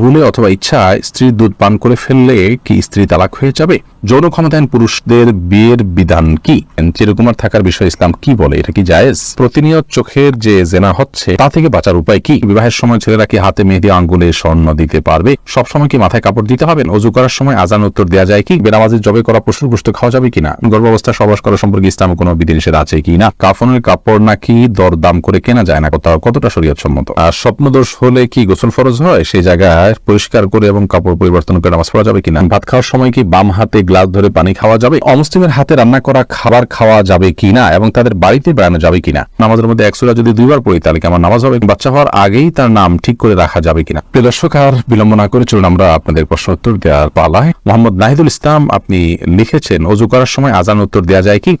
ভুলে অথবা ইচ্ছায় স্ত্রীর দুধ পান করে ফেললে কি স্ত্রী তালাক হয়ে যাবে? যৌন ক্ষমতায়ন পুরুষদের বিয়ের বিধান কি? চিরকুমার থাকার বিষয়ে ইসলাম কি বলে? এটা কি জায়েজ? প্রতিনিয়ত চোখের যে জেনা হচ্ছে, তা থেকে বাঁচার উপায় কি? বিবাহের সময় ছেলেরা কি হাতে মেহেদি আঙ্গুলে স্বর্ণ দিতে পারবে? সব সময় কি মাথায় কাপড় দিতে হবে? অজু করার সময় আজান উত্তর দেওয়া যায় কি? বেনামাজি জবে করা পশুর গোষ্ঠ খাওয়া যাবে কিনা? গর্ভাবস্থা সবাস করা সম্পর্কে ইসলামে কোনো বিধিনিষেধ আছে কি না কাফনের কাপড় নাকি দরদাম করে কেনা যায় না? কতটা শরীয়ত সম্মত আর স্বপ্নদোষ হলে কি গোসল ফরজ হয়? সেই জায়গায় পরিষ্কার করে এবং কাপড় পরিবর্তন করে নামাজ পড়া যাবে কিনা? ভাত খাওয়ার সময় কি বাম হাতে গ্লাস ধরে পানি খাওয়া যাবে? অমুসলিমের হাতে রান্না করা খাবার খাওয়া যাবে কিনা এবং তাদের বাড়িতে বেড়ানো যাবে কিনা? নামাজের মধ্যে একসুরা যদি দুইবার পড়ি, তাহলে কি আমার নামাজ হবে? বাচ্চা হওয়ার আগেই তার নাম ঠিক করে রাখা যাবে কিনা? প্রিয় দর্শক, আর বিলম্ব না করে চলুন আমরা আপনাদের প্রশ্ন উত্তর দেওয়ার পালায়। মোহাম্মদ নাহিদুল ইসলাম, আপনি লিখেছেন, অজু করার সময় আজান উত্তর দেওয়া যায় কি?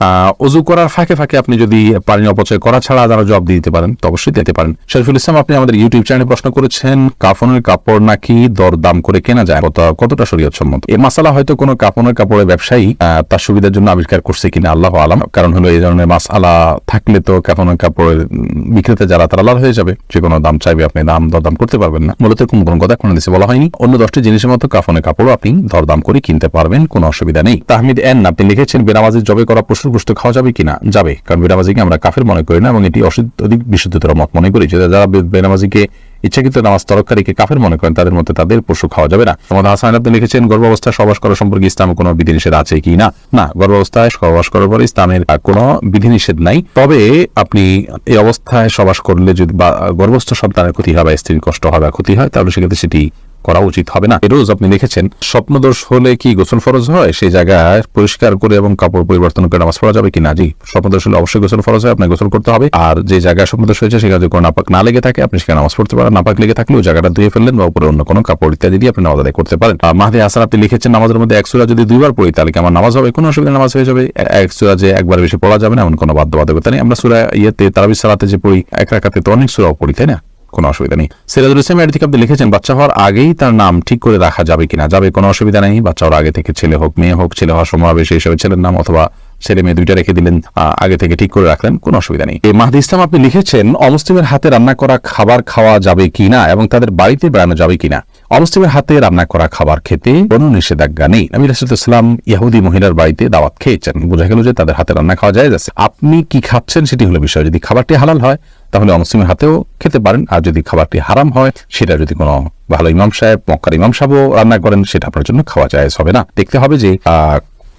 অজু করার ফাঁকে ফাঁকে আপনি যদি পানি অপচয় করা ছাড়া আজানের জবাব দিতে পারেন, তো অবশ্যই দিতে পারেন। শরীফুল ইসলাম, আপনি আমাদের ইউটিউব চ্যানেলে প্রশ্ন করেছেন, কাফনের কাপড় নাকি দরদাম করে কেনা যায়? কত- কতটা শরীয়ত সম্মত এই মাসালা হয়তো কোনো কাপনের কাপড়ের ব্যবসায়ী তার সুবিধার জন্য আবিষ্কার করছে কিনা আল্লাহ আলাম। কারণ হলো এই ধরনের মাসালা থাকলে তো কাপড়ের উম, বিক্রেতা যারা তারা লাল হয়ে যাবে। যে কোনো দাম চাইবে আপনি দাম দরদাম করতে পারবেন না। মূলত কোনো কোনো কথা কোনো দেশে বলা হয়নি। অন্য দশটি জিনিসের মতো কাফনের কাপড়ও আপনি দরদাম করে কিনতে পারবেন কোনো অসুবিধা নেই। তাহমিদ এন আপনি লিখেছেন বেনামাজি জবে করা পশুর গোষ্ঠ খাওয়া যাবে কিনা? যাবে। কারণ বেনামাজিকে আমরা কাফের মনে করি না এবং এটি অধিক বিশুদ্ধতর মত মনে করি। যারা বেনামাজিকে ইচ্ছাকৃত নামাজ তরকারীকে কাফের মনে করেন, তাদের মধ্যে তাদের পশু খাওয়া যাবে না। মোহাম্মদ হাসান আপনি লিখেছেন গর্ভাবস্থায় সবাস করা সম্পর্কে ইসলাম কোনো বিধিনিষেধ আছে কি না? না, গর্ভাবস্থায় সবাস করার পর ইসলামের কোন বিধিনিষেধ নাই। তবে আপনি এই অবস্থায় সবাস করলে যদি বা গর্ভস্থ সন্তানের ক্ষতি হয় বা স্ত্রীর কষ্ট হয় বা ক্ষতি হয়, তাহলে সেক্ষেত্রে সেটি করা উচিত হবে না। রোজ আপনি লিখেছেন স্বপ্নদোষ হলে কি গোসল ফরজ হয়? সেই জায়গায় পরিষ্কার করে এবং কাপড় পরিবর্তন করে নামাজ পড়া যাবে কি না জি, স্বপ্নদোষ হলে অবশ্যই গোসল ফরজ হয় আপনাকে গোসল করতে হবে। আর যে জায়গায় স্বপ্নদোষ হয়েছে সেখানে কোনো নাপাক না লেগে থাকে, আপনি সেখানে নামাজ পড়তে পারেন। নাপাক লেগে থাকলে ওই জায়গাটা ধুয়ে ফেললেন বা উপরে অন্য কোনো কাপড় ইত্যাদি দিয়ে আপনি নামাজ আদায় করতে পারেন। আর মাহাদি আসার আপনি লিখেছেন, নামাজের মধ্যে এক সূরা যদি দুইবার পড়ি, তাহলে কি আমার নামাজ হবে? কোনো অসুবিধা, নামাজ হয়ে যাবে। এক সূরা যে একবার বেশি পড়া যাবে না, এমন কোনো বাধ্যবাধকতা নেই। আমরা সূরা ইয়েতে তারাবির সালাতে যে পড়ি, এক রাকাতে তো অনেক সূরাও পড়ি, তাই না? কোনো অসুবিধা নেই। সিরাজুল ইসলাম এর থেকে আপনি লিখেছেন, বাচ্চা হওয়ার আগেই তার নাম ঠিক করে রাখা যাবে কিনা, যাবে কোনো অসুবিধা নেই। বাচ্চা হওয়ার আগে থেকে ছেলে হোক, মেয়ে হোক, ছেলে হওয়ার সময় হবে সেই হিসেবে ছেলের নাম অথবা ছেলে মেয়ে দুইটা রেখে দিলেন আগে থেকে ঠিক করে রাখলেন, কোনো অসুবিধা নেই। এই মাহদি ইসলাম আপনি লিখেছেন, অমুসলিমের হাতে রান্না করা খাবার খাওয়া যাবে কিনা এবং তাদের বাড়িতে বেড়ানো যাবে কিনা। অমুসলিমের হাতে রান্না করা খাবার খেতে কোনো নিষেধাজ্ঞা নেই। নবী রাসুলাম ইহুদি মহিলার বাড়িতে দাওয়াত খেয়েছেন। বোঝা গেল যে তাদের হাতে রান্না খাওয়া যায়। আপনি কি খাচ্ছেন সেটি হলো বিষয়। যদি খাবারটি হালাল হয় তাহলে অমুসলিমের হাতেও খেতে পারেন। আর যদি খাবারটি হারাম হয়, সেটা যদি কোনো ভালো ইমাম সাহেব, মক্কার ইমাম সাহেবও রান্না করেন, সেটা আপনার জন্য খাওয়া যায় হবে না। দেখতে হবে যে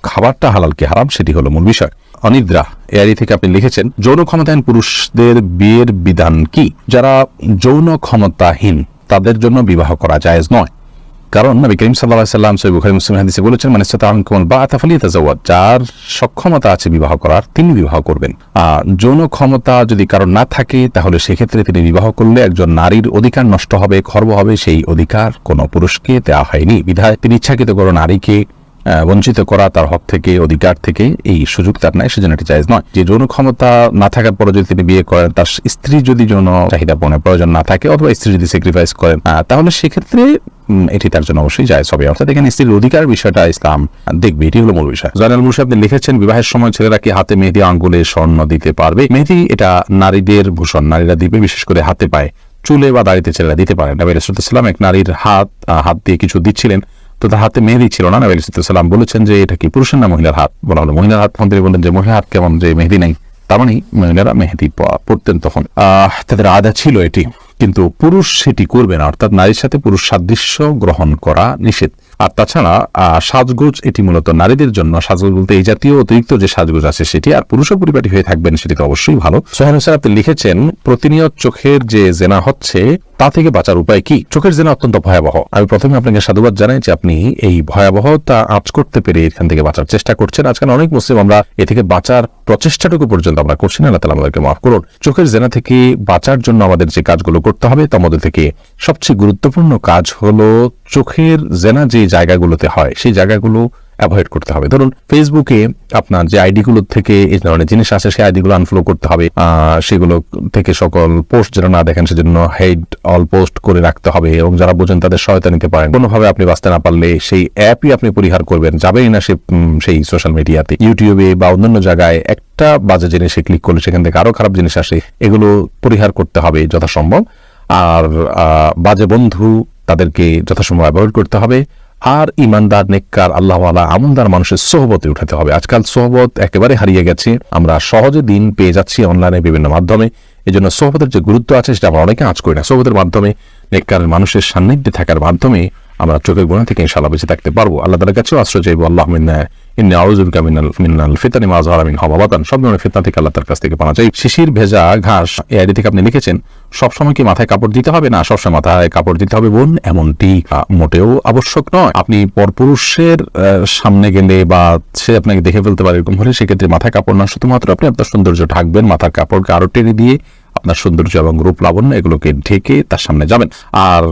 খাবারটা হালাল কি হারাম, সেটি হলো মূল বিষয়। অনিদ্রা এআরি থেকে আপনি লিখেছেন, যৌন ক্ষমতাহীন পুরুষদের বিয়ের বিধান কি? যারা যৌন ক্ষমতাহীন, তাদের জন্য বিবাহ করা জায়েজ নয়। কারণ নবী করিম সাল্লাহ সাল্লাম সৈব বুখারী মুসলিম হাদিসে বলেছেন মানে কোমল বা আতাফালি তাজাওয়াত যার সক্ষমতা আছে বিবাহ করার, তিনি বিবাহ করবেন। আর যৌন ক্ষমতা যদি কারণ না থাকে, তাহলে সেক্ষেত্রে তিনি বিবাহ করলে একজন নারীর অধিকার নষ্ট হবে, খর্ব হবে, সেই অধিকার কোনো পুরুষকে দেওয়া হয়নি। বিধায় তিনি ইচ্ছাকৃত কোনো নারীকে বঞ্চিত করা তার হক থেকে, অধিকার থেকে এই সুযোগ তার নাই, সেজন্য এটি জায়েজ নয়। যে যৌন ক্ষমতা না থাকার পরে যদি তিনি বিয়ে করেন, তার স্ত্রী যদি যৌন চাহিদা পূরণের প্রয়োজন না থাকে, অথবা স্ত্রী যদি স্যাক্রিফাইস করেন তাহলে সেক্ষেত্রে এটি তার জন্য অবশ্যই জায়েজ হবে। অর্থাৎ এখানে স্ত্রীর অধিকার বিষয়টা ইসলাম দেখবে এটি হলো মূল বিষয়। জয়নাল মুর্শি আপনি লিখেছেন বিবাহের সময় ছেলেরা কি হাতে মেহেদি আঙ্গুলে স্বর্ণ দিতে পারবে? মেহেদি এটা নারীদের ভূষণ নারীরা দিবে বিশেষ করে হাতে পায়। চুলে বা দাড়িতে ছেলেরা দিতে পারেন নবী রাসূলুল্লাহ এক নারীর হাত হাত দিয়ে কিছু দিচ্ছিলেন তো তার হাতে মেহেদি ছিল না। নবী সাল্লাম বলেছেন যে এটা কি পুরুষের না মহিলার হাত? বলা হলো মহিলার হাত। মন্ত্রী বললেন যে মহিলার হাত কেমন যে মেহেদি নেই? তার মানে মহিলারা মেহেদি পরতেন তখন। আহ, তাদের আদা ছিল এটি। কিন্তু পুরুষ সেটি করবে না, অর্থাৎ নারীর সাথে পুরুষ সাদৃশ্য গ্রহণ করা নিষেধ। আর তাছাড়া সাজগোজ এটি মূলত নারীদের জন্য, সাজগোজ বলতে এই জাতীয় অতিরিক্ত যে সাজগোজ আছে সেটি, আর পুরুষও পরিপাটি হয়ে থাকবেন সেটি তো অবশ্যই ভালো। সোহেন হোসেন, আপনি লিখেছেন, প্রতিনিয়ত চোখের যে জেনা হচ্ছে তা থেকে বাঁচার উপায় কি? চোখের জেনা অত্যন্ত ভয়াবহ। আমি প্রথমে আপনাকে সাধুবাদ জানাই যে আপনি এই ভয়াবহতা আঁচ করতে পেরে এখান থেকে বাঁচার চেষ্টা করছেন। আজকাল অনেক মুসলিম আমরা এ থেকে বাঁচার প্রচেষ্টাটুকু পর্যন্ত আমরা করছি না। তাআলা আমাদেরকে মাফ করুন। চোখের জেনা থেকে বাঁচার জন্য আমাদের যে কাজগুলো করতে হবে তার মধ্যে থেকে সবচেয়ে গুরুত্বপূর্ণ কাজ হলো চোখের জেনা যে জায়গাগুলোতে হয়, সেই জায়গাগুলো অ্যাভয়েড করতে হবে। ধরুন ফেসবুকে আপনার যে আইডিগুলো থেকে এই ধরনের জিনিস আসে, সেই আইডিগুলো আনফলো করতে হবে। সেগুলো থেকে সকল পোস্ট যেন না দেখেন, সেজন্য হেড অল পোস্ট করে রাখতে হবে এবং যারা বোঝেন তাদের সহায়তা নিতে পারেন। কোনোভাবে আপনি বাঁচতে না পারলে সেই অ্যাপই আপনি পরিহার করবেন। যাবেই না সে সেই সোশ্যাল মিডিয়াতে ইউটিউবে বা অন্যান্য জায়গায় একটা বাজে জিনিসে ক্লিক করলে সেখান থেকে আরও খারাপ জিনিস আসে, এগুলো পরিহার করতে হবে যথাসম্ভব। আর বাজে বন্ধু তাদেরকে যথাসম্ভব অ্যাভয়েড করতে হবে। আর ইমানদার, নেককার, আল্লাহওয়ালা, আমলদার মানুষের সোহবতে উঠাতে হবে। আজকাল সোহবত একেবারে হারিয়ে গেছে। আমরা সহজে দিন পেয়ে যাচ্ছি অনলাইনে বিভিন্ন মাধ্যমে। এই জন্য সোহবতের যে গুরুত্ব আছে, সেটা আমরা অনেকে আজ করি না। সোহবতের মাধ্যমে নেককার মানুষের সান্নিধ্যে থাকার মাধ্যমে আমরা চোখের গুণা থেকে ইনশাল্লাহ বেঁচে থাকতে পারব। আল্লাহ তালার কাছেও আশ্রয় চাইব। আল্লাহ মিন্না, ইন্নি আউযুবিকা মিনাল মিনাল ফিতানি মা যাহারা মিন সব ধরনের ফিতনা থেকে আল্লাহ তার কাছ থেকে পানা চাই। শিশির, ভেজা, ঘাস, এই আইডি থেকে আপনি লিখেছেন সবসময় কি মাথায় কাপড় দিতে হবে? না সবসময় মাথায় কাপড় দিতে হবে বোন, এমনটি মোটেও আবশ্যক নয়। আপনি পরপুরুষের সামনে গেলে বা সে আপনাকে দেখে ফেলতে পারে এরকম হলে, সেক্ষেত্রে মাথায় কাপড় না, শুধুমাত্র আপনি আপনার সৌন্দর্য ঢাকবেন, মাথার কাপড়কে আরও টেনে দিয়ে আপনার সৌন্দর্য এবং রূপ লাবণ্য এগুলোকে ঢেকে তার সামনে যাবেন। আর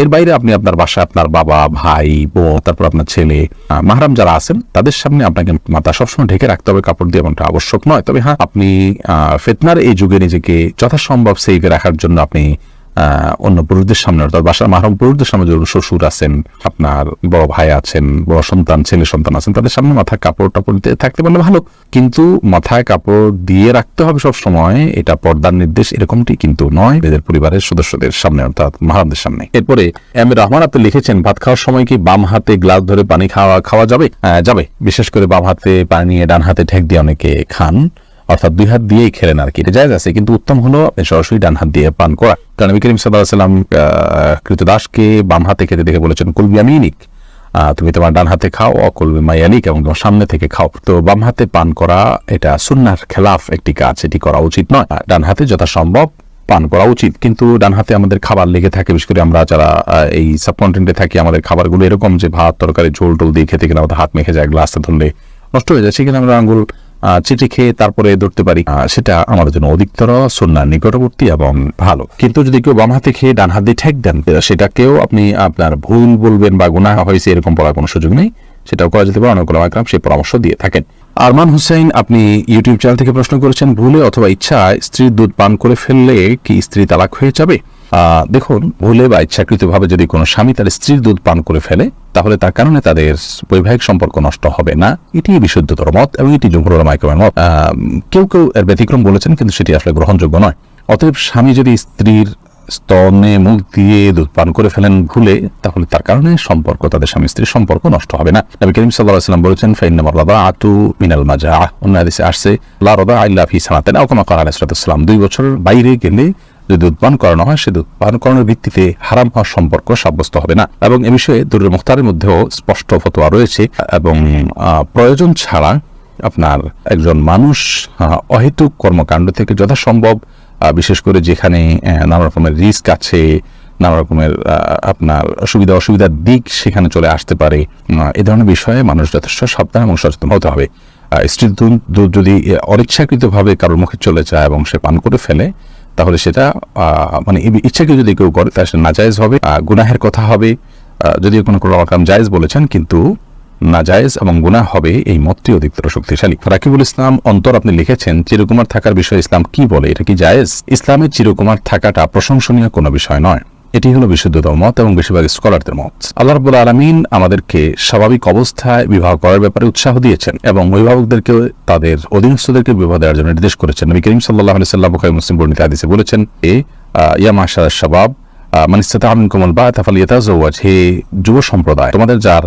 এর বাইরে আপনি আপনার বাসায় আপনার বাবা, ভাই, বোন, তারপর আপনার ছেলে মাহারাম যারা আছেন, তাদের সামনে আপনাকে মাথা সবসময় ঢেকে রাখতে হবে। কাপড় দিয়ে এমনটা আবশ্যক নয়। তবে হ্যাঁ আপনি ফেতনার এই যুগে নিজেকে যথাসম্ভব সেভে রাখার জন্য আপনি অন্য পুরুষদের সামনে অর্থাৎ বাসার মাহরম পুরুষদের সামনে ধরুন শ্বশুর আছেন, আপনার বড় ভাই আছেন, বড় সন্তান, ছেলে সন্তান আছেন, তাদের সামনে মাথায় কাপড় টাপড় দিয়ে থাকতে পারলে ভালো। কিন্তু মাথায় কাপড় দিয়ে রাখতে হবে সব সময় এটা পর্দার নির্দেশ, এরকমটি কিন্তু নয় এদের পরিবারের সদস্যদের সামনে অর্থাৎ মাহারামদের সামনে। এরপরে এম রহমান, আপনি লিখেছেন, ভাত খাওয়ার সময় কি বাম হাতে গ্লাস ধরে পানি খাওয়া খাওয়া যাবে? যাবে। বিশেষ করে বাম হাতে পানি ডান হাতে ঠেক দিয়ে অনেকে খান। অর্থাৎ দুই হাত দিয়েই খেলেন আর কি। এটা জায়েজ আছে, কিন্তু উত্তম হলো সরাসরি ডান হাত দিয়ে পান করা। কারণ নবী করিম সাল্লাহ সাল্লাম বাম হাতে খেতে দেখে বলেছেন কুলবি আমিনিক তুমি তোমার ডান হাতে খাও অকলবি মায়ানিক এবং তোমার সামনে থেকে খাও। তো বাম হাতে পান করা, এটা সুন্নার খেলাফ একটি কাজ, এটি করা উচিত নয়। ডান হাতে যথাসম্ভব পান করা উচিত, কিন্তু ডান হাতে আমাদের খাবার লেগে থাকে, বিশেষ করে আমরা যারা এই সাবকন্টেন্টে থাকি, আমাদের খাবারগুলো এরকম যে ভাত, তরকারি ঝোল টোল দিয়ে খেতে গেলে আমাদের হাত মেখে যায় গ্লাসে ধরলে নষ্ট হয়ে যায়, সেখানে আমরা আঙ্গুল চিঠি খেয়ে তারপরে ধরতে পারি। সেটা আমাদের জন্য অধিকতর সন্ন্যার নিকটবর্তী এবং ভালো। কিন্তু যদি কেউ বাম হাতে খেয়ে ডান হাত ঠেক দেন, সেটাকেও আপনি আপনার ভুল বলবেন বা গুনাহ হয়েছে এরকম পড়ার কোনো সুযোগ নেই। সেটাও করা যেতে পারে অনেক আকরাম সেই পরামর্শ দিয়ে থাকেন। আরমান হুসাইন, আপনি ইউটিউব চ্যানেল থেকে প্রশ্ন করেছেন, ভুলে অথবা ইচ্ছায় স্ত্রীর দুধ পান করে ফেললে কি স্ত্রী তালাক হয়ে যাবে? দেখুন, ভুলে বা ইচ্ছাকৃতভাবে যদি কোনো স্বামী তার স্ত্রীর দুধ পান করে ফেলে, তাহলে তার কারণে তাদের বৈবাহিক সম্পর্ক নষ্ট হবে না। এটি বিশুদ্ধতর মত এবং এটি জমহুর মাইক্রোমের মত। কেউ কেউ এর ব্যতিক্রম বলেছেন, কিন্তু সেটি আসলে গ্রহণযোগ্য নয়। অতএব স্বামী যদি স্ত্রীর স্তনে মুখ দিয়ে দুধ পান করে ফেলেন ভুলে, তাহলে তার কারণে সম্পর্ক, তাদের স্বামী স্ত্রীর সম্পর্ক নষ্ট হবে না। নবী করিম সাল্লাহ সাল্লাম বলেছেন ফাইন্নামার রাদা আতু মিনাল মাজা অন্য হাদিসে আসছে, লা রদা আল্লাহ ফি সানাতেন করা আলাইসালাম দুই বছর বাইরে গেলে যদি দুধ পান করানো হয় সে দুধ পান করানোর ভিত্তিতে হারাম হওয়ার সম্পর্ক সাব্যস্ত হবে না। এবং এ বিষয়ে দুরের মুখতারের মধ্যেও স্পষ্ট ফতোয়া রয়েছে এবং প্রয়োজন ছাড়া আপনার একজন মানুষ অহেতুক কর্মকাণ্ড থেকে যথাসম্ভব বিশেষ করে যেখানে নানা রকমের রিস্ক আছে, নানা রকমের আপনার সুবিধা অসুবিধার দিক সেখানে চলে আসতে পারে এ ধরনের বিষয়ে মানুষ যথেষ্ট সাবধান এবং সচেতন হতে হবে। স্ত্রী দুধ যদি অনিচ্ছাকৃতভাবে কারোর মুখে চলে যায় এবং সে পান করে ফেলে তাহলে সেটা মানে ইচ্ছাকে যদি কেউ করে, তাহলে সেটা নাজায়জ হবে। গুনাহের কথা হবে। যদিও কোনো কোনো রকম জায়েজ বলেছেন, কিন্তু নাজায়েজ এবং গুনাহ হবে এই মতটি অধিকতর শক্তিশালী। রাকিবুল ইসলাম অন্তর আপনি লিখেছেন, চিরকুমার থাকার বিষয়ে ইসলাম কি বলে? এটা কি জায়েজ? ইসলামের চিরকুমার থাকাটা প্রশংসনীয় কোনো বিষয় নয়। এটি হলো বিশুদ্ধতম মত এবং বেশিরভাগ স্কলারদের মত। আল্লাহ রাব্বুল আলমিন আমাদেরকে স্বাভাবিক অবস্থায় বিবাহ করার ব্যাপারে উৎসাহ দিয়েছেন এবং অভিভাবকদেরকে তাদের অধীনস্থদেরকে বিবাহ দেওয়ার জন্য নির্দেশ করেছেন। নবী করিম সাল্লাহ আলি সাল্লাহ বুখারী মুসলিম বর্ণিত হাদিসে বলেছেন, এ ইয়া মাশা শাবাব আমিন কোমল বা তাফাল হে যুব সম্প্রদায়, তোমাদের যার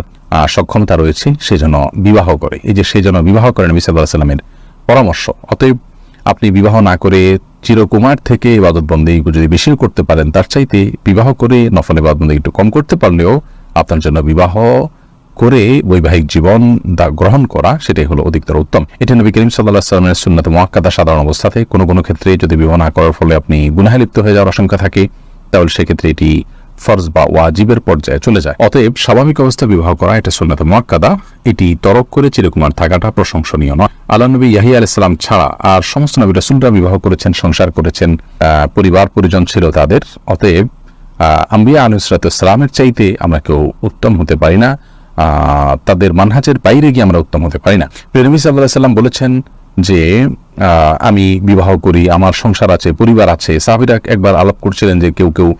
সক্ষমতা রয়েছে, সে যেন বিবাহ করে। এই যে সে যেন বিবাহ করে নবী সাল্লাহ সাল্লামের পরামর্শ, অতএব আপনি বিবাহ না করে চিরকুমার থেকে ইবাদত বন্দী যদি বেশি করতে পারেন, তার চাইতে বিবাহ করে নফল ইবাদত বন্দী একটু কম করতে পারলেও আপনার জন্য বিবাহ করে বৈবাহিক জীবন দা গ্রহণ করা সেটাই হলো অধিকতর উত্তম। এটা নবী করিম সাল্লাহ সাল্লামের সুন্নাত মোয়াক্কাদা সাধারণ অবস্থাতে কোনো কোনো ক্ষেত্রে যদি বিবাহ না করার ফলে আপনি গুনাহে লিপ্ত হয়ে যাওয়ার আশঙ্কা থাকে, তাহলে সেক্ষেত্রে এটি ফরজ বা ওয়াজিবের পর্যায়ে চলে যায়। অতএব স্বাভাবিক অবস্থা বিবাহ করা, এটা সুন্নাত মোয়াক্কাদা এটি তরক করে চিরকুমার থাকাটা প্রশংসনীয় নয়। আল্লাহ নবী ইয়াহিয়া আলাইসালাম ছাড়া আর সমস্ত নবী রাসুলরা বিবাহ করেছেন, সংসার করেছেন পরিবার, পরিজন ছিল তাদের। অতএব আম্বিয়া আনুসরাতামের চাইতে আমরা কেউ উত্তম হতে পারি না। তাদের মানহাজের বাইরে গিয়ে আমরা উত্তম হতে পারি না। প্রেরমি সাল্লাহ সাল্লাম বলেছেন যে আমি বিবাহ করি, আমার সংসার আছে, পরিবার আছে। সাহাবিরা একবার আলাপ করছিলেন যে কেউ কেউ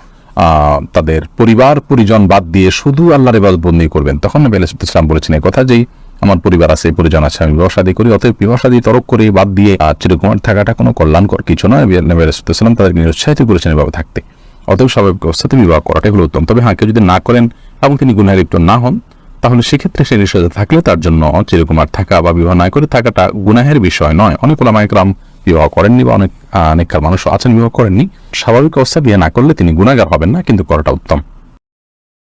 তাদের পরিবার পরিজন বাদ দিয়ে শুধু আল্লাহর ইবাদত বন্দী করবেন। তখন নবী আলাইহিস সালাম বলেছেন কথা যেই আমার পরিবার আছে পরিজন আছে আমি বিবাহসাদী করি অতএব বিবাহসাদী তরক করে বাদ দিয়ে আহ, চিরকুমার থাকাটা কোনো কল্যাণকর কিছু নয়। নবী আলাইহিস সালাম তাদেরকে নিরুৎসাহিত করেছেন এভাবে থাকতে। অতএব স্বাভাবিক অবস্থাতে বিবাহ করাটাই হলো উত্তম। তবে হ্যাঁ কেউ যদি না করেন এবং তিনি গুনাহের লিপ্ত না হন তাহলে সেক্ষেত্রে সে নিষেধ থাকলে তার জন্য চিরকুমার থাকা বা বিবাহ না করে থাকাটা গুনাহের বিষয় নয়। অনেক ওলামাইকরাম বিবাহ করেননি বা অনেক অনেককার নেককার মানুষ আছেন, বিবাহ করেননি। স্বাভাবিক অবস্থা বিয়ে না করলে তিনি গুণাগার হবেন না, কিন্তু করাটা উত্তম।